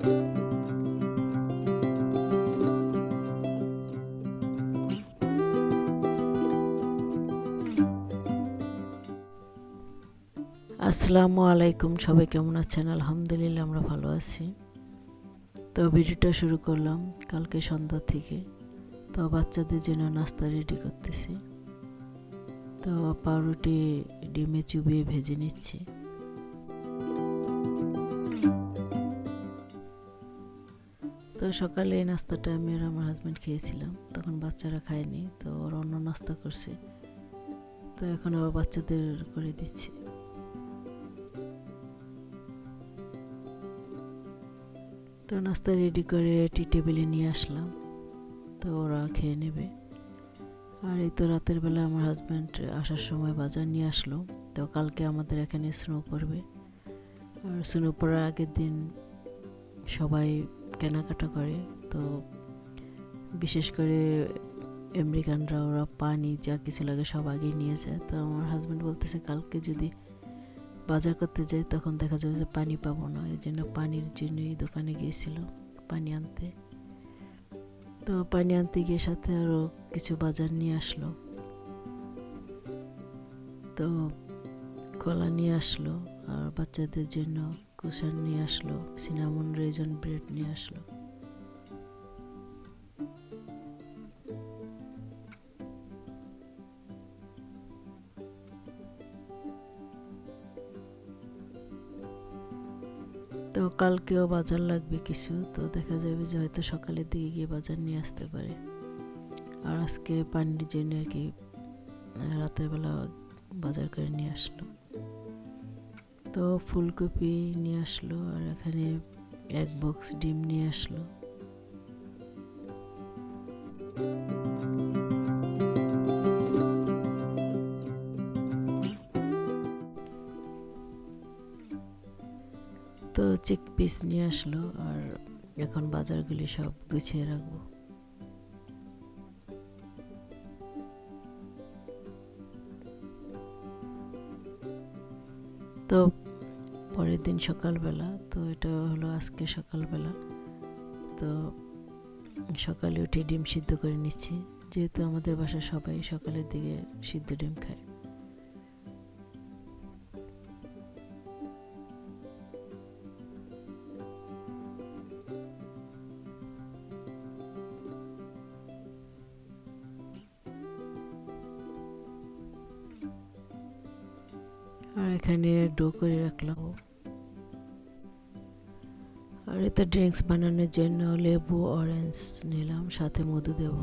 আসসালামু আলাইকুম, সবাই কেমন আছেন? আলহামদুলিল্লাহ, আমরা ভালো আছি। তো ভিডিওটা শুরু করলাম কালকে সন্ধ্যা থেকে। তো বাচ্চাদের জন্য নাস্তা রেডি করতেছি। তো পাউরুটি, ডিমে চুবিয়ে ভেজে নিচ্ছি। তো সকালে এই নাস্তাটা আমি আর আমার হাজব্যান্ড খেয়েছিলাম। তখন বাচ্চারা খায়নি, তো ওরা অন্য নাস্তা করছে। তো এখন আবার বাচ্চাদের করে দিচ্ছি। তো নাস্তা রেডি করে টি টেবিলে নিয়ে আসলাম। তো ওরা খেয়ে নেবে। আর এই তো রাতের বেলা আমার হাজব্যান্ড আসার সময় বাজার নিয়ে আসলো। তো কালকে আমাদের এখানে স্নো পড়বে। আর স্নো পড়ার আগের দিন সবাই কেনাকাটা করে। তো বিশেষ করে আমেরিকানরা ওরা পানি যা কিছু লাগে সব আগেই নিয়ে যায়। তো আমার হাজব্যান্ড বলতেছে, কালকে যদি বাজার করতে যাই, তখন দেখা যাবে যে পানি পাবো না। এই জন্য পানির জন্যই দোকানে গিয়েছিল পানি আনতে। তো পানি আনতে গিয়ে সাথে আরও কিছু বাজার নিয়ে আসলো। তো কলা নিয়ে আসলো আর বাচ্চাদের জন্য কুশন নিয়ে আসলো, সিনামন রেজন ব্রেড নিয়ে আসলো। তো কালকেও বাজার লাগবে কিছু, তো দেখা যাবে যে হয়তো সকালের দিকে গিয়ে বাজার নিয়ে আসতে পারে। আর আজকে পানির জন্য আর কি, রাতের বেলা বাজার করে নিয়ে আসলো। তো ফুলকপি নিয়ে আসলো আর এখানে এক বক্স ডিম নিয়ে আসলো। তো চিক পিস নিয়ে আসলো আর এখন বাজারগুলি সব গুছিয়ে রাখব। তো পরের দিন সকালবেলা, তো এটা হলো আজকে সকালবেলা। তো সকালে উঠে ডিম সিদ্ধ করে নিচ্ছি। যেহেতু আমাদের বাসায় সবাই সকালের দিকে সিদ্ধ ডিম খায়। আর এখানে ডো করে রাখলাম। আর এতে ড্রিঙ্কস বানানোর জন্য লেবু অরেঞ্জ নিলাম সাথে মধু দেব।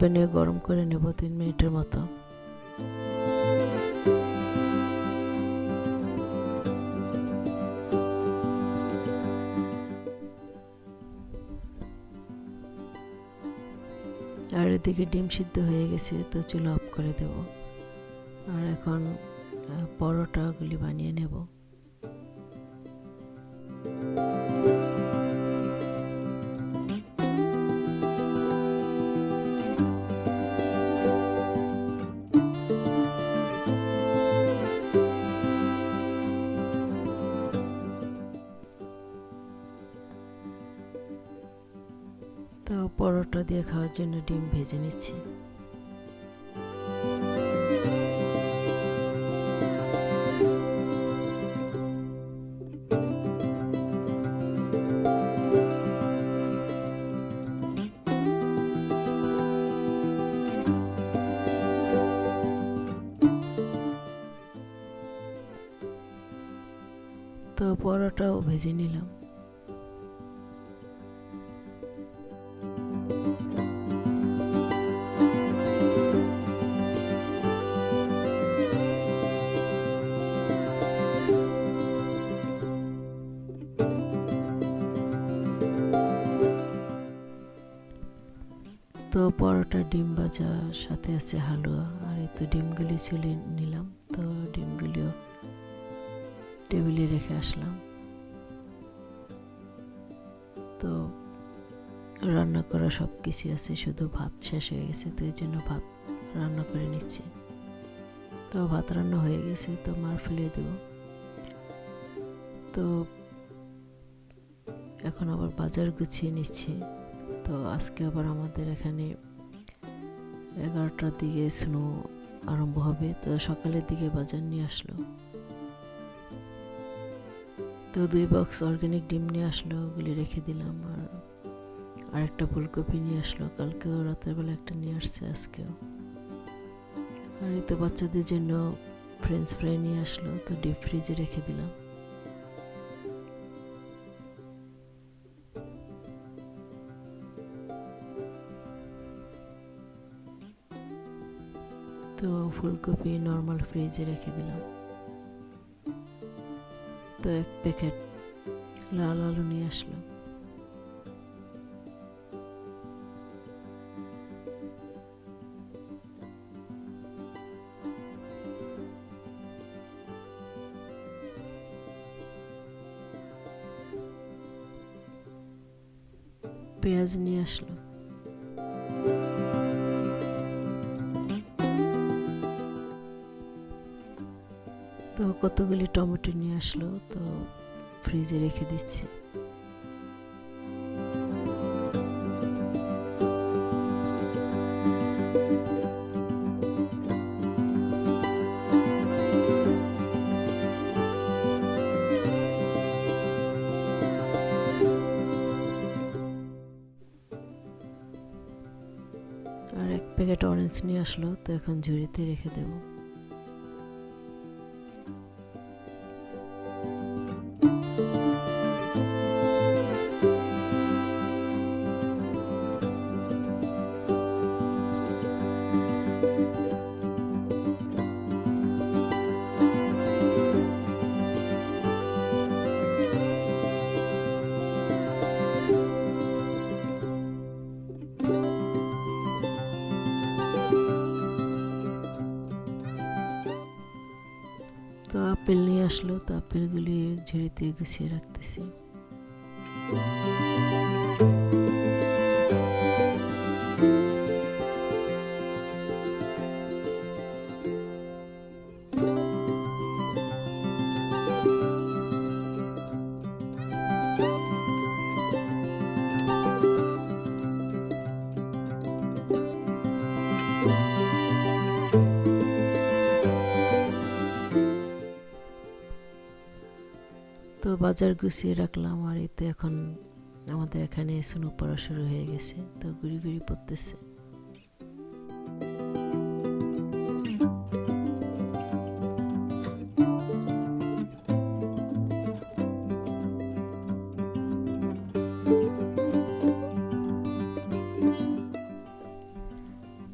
তো ওভেনে গরম করে নেব তিন মিনিটের মতো। আর এদিকে ডিম সিদ্ধ হয়ে গেছে, তো চুলো অফ করে দেব। আর এখন পরোটাগুলি বানিয়ে নেব। দিয়ে খাওয়ার জন্য ডিম ভেজে নিচ্ছি। তো পরোটাও ভেজে নিলাম। ভাজা সাথে আছে হালুয়া, আর এই তো ডিমগুলি ছুলে নিলাম। তো ডিমগুলিও টেবিলে রেখে আসলাম। তো রান্না করা সব কিছু আছে, শুধু ভাত শেষ হয়ে গেছে, তো এই জন্য ভাত রান্না করে নিচ্ছি। তো ভাত রান্না হয়ে গেছে, তো মার ফেলে দেব। তো এখন আবার বাজার গুছিয়ে নিচ্ছি। তো আজকে আবার আমাদের এখানে এগারোটার দিকে স্নো আরম্ভ হবে, তো সকালের দিকে বাজার নিয়ে আসলো। তো দুই বক্স অর্গানিক ডিম নিয়ে আসলো, ওগুলি রেখে দিলাম আর আরেকটা ফুলকপি নিয়ে আসলো। কালকেও রাতের বেলা একটা নিয়ে আসছে, আজকেও। আর এই তো বাচ্চাদের জন্য ফ্রেঞ্চ ফ্রাই নিয়ে আসলো, তো ডিপ ফ্রিজে রেখে দিলাম। ফুলকপি নর্মাল ফ্রিজে রেখে দিলাম। তো এক প্যাকেট লাল আলু নিয়ে আসলো পেঁয়াজ নিয়ে আসলো তো কতগুলি টমেটো নিয়ে আসলো তো ফ্রিজে রেখে দিচ্ছি। আর এক প্যাকেট অরেঞ্জ নিয়ে আসলো, তো এখন ঝুড়িতে রেখে দেবো। আসলো তো আপেলগুলি ঝুড়িতে গুছিয়ে রাখতেছি। বাজার গুছিয়ে রাখলাম আর এতে এখন আমাদের এখানে স্নো পড়া শুরু হয়ে গেছে, তো গুড়ি গুড়ি পড়তেছে।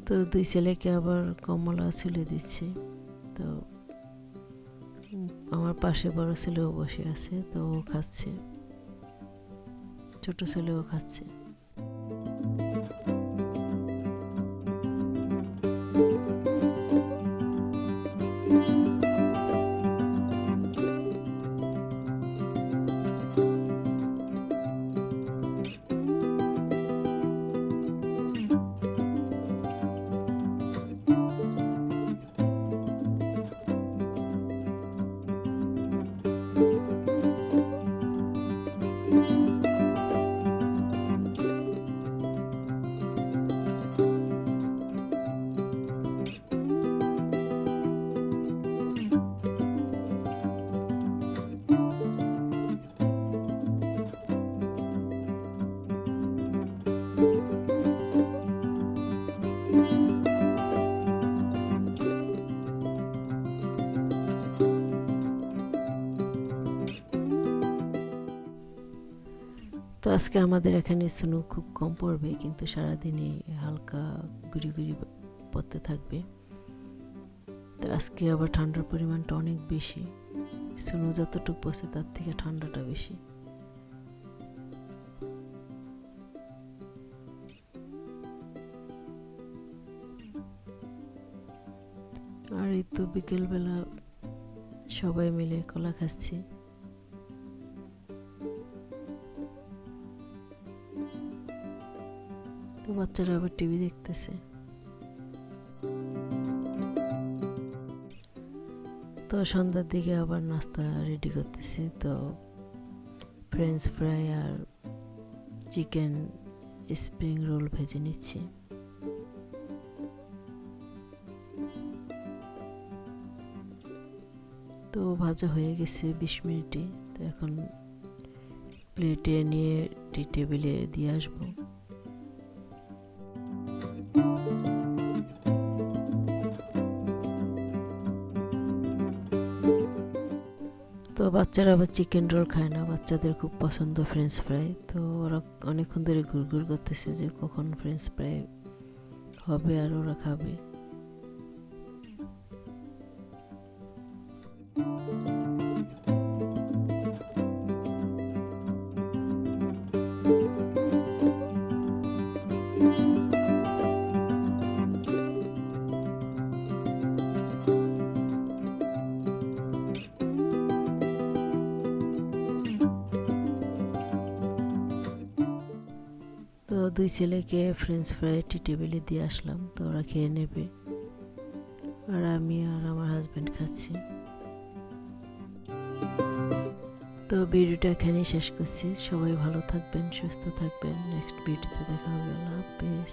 তো দুই ছেলেকে আবার কমলা ছুলে দিচ্ছি। পাশে বড় ছেলেও বসে আছে তো ও খাচ্ছে। ছোট ছেলেও খাচ্ছে। তো আজকে আমাদের এখানে স্নো খুব কম পড়বে, কিন্তু সারাদিনই হালকা গুড়ি গুড়ি পড়তে থাকবে। তো আজকে আবার ঠান্ডার পরিমাণটা অনেক বেশি। স্নো যতটুকু পড়ছে তার থেকে ঠান্ডাটা বেশি। আর এই তো বিকেলবেলা সবাই মিলে কলা খাচ্ছি। বাচ্চারা আবার টিভি দেখতেছে। তো সন্ধ্যার দিকে আবার নাস্তা রেডি করতেছি। তো ফ্রেঞ্চ ফ্রাই আর চিকেন স্প্রিং রোল ভেজে নিচ্ছি। তো ভাজা হয়ে গেছে বিশ মিনিটে তো এখন প্লেটে নিয়ে টি টেবিলে দিয়ে আসব। বাচ্চারা আবার চিকেন রোল খায় না। বাচ্চাদের খুব পছন্দ ফ্রেঞ্চ ফ্রাই তো ওরা অনেকক্ষণ ধরে ঘুরঘুর করতেছে যে কখন ফ্রেঞ্চ ফ্রাই হবে আর ওরা খাবে। তো দুই ছেলেকে ফ্রেঞ্চ ফ্রাই টি টেবিলে দিয়ে আসলাম, তো ওরা খেয়ে নেবে। আর আমি আর আমার হাজব্যান্ড খাচ্ছি। তো ভিডিওটা এখানেই শেষ করছি। সবাই ভালো থাকবেন, সুস্থ থাকবেন। নেক্সট ভিডিওতে দেখা হবে। আল্লাহ হাফেজ।